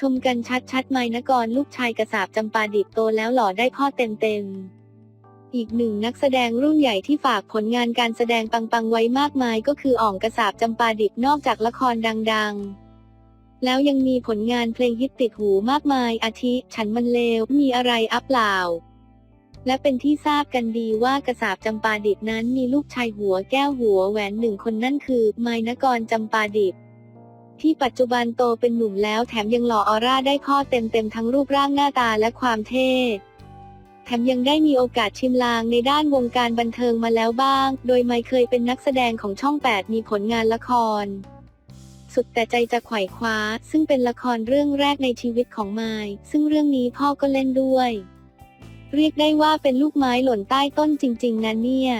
ชมกันชัดๆไมนกรลูกชายกระสาบจำปาดิบโตแล้วหล่อได้พ่อเต็มๆ อีกหนึ่งนักแสดงรุ่นใหญ่ที่ฝากผลงานการแสดงปังๆไว้มากมายก็คืออ่องกระสาบจำปาดิบนอกจากละครดังๆ แล้วยังมีผลงานเพลงฮิตติดหูมากมายอาทิ ฉันมันเลว มีอะไรอัพเปล่า และเป็นที่ทราบกันดีว่ากระสาบจำปาดิบนั้นมีลูกชายหัวแก้วหัวแหวนหนึ่งคนนั่นคือไมนกรจำปาดิบ ที่ปัจจุบันโตเป็นหนุ่มแล้วแถมยังหล่อออร่าได้พ่อเต็มๆทั้งรูปร่างหน้าตาและความเท่แถมยังได้มีโอกาสชิมลางในด้านวงการบันเทิงมาแล้วบ้าง โดยไมเคยเป็นนักแสดงของช่อง 8 มีผลงานละคร สุดแต่ใจจะไขว่คว้า ซึ่งเป็นละครเรื่องแรกในชีวิตของไมซึ่งเรื่องนี้พ่อก็เล่นด้วย เรียกได้ว่าเป็นลูกไม้หล่นใต้ต้นจริง ๆนะเนี่ย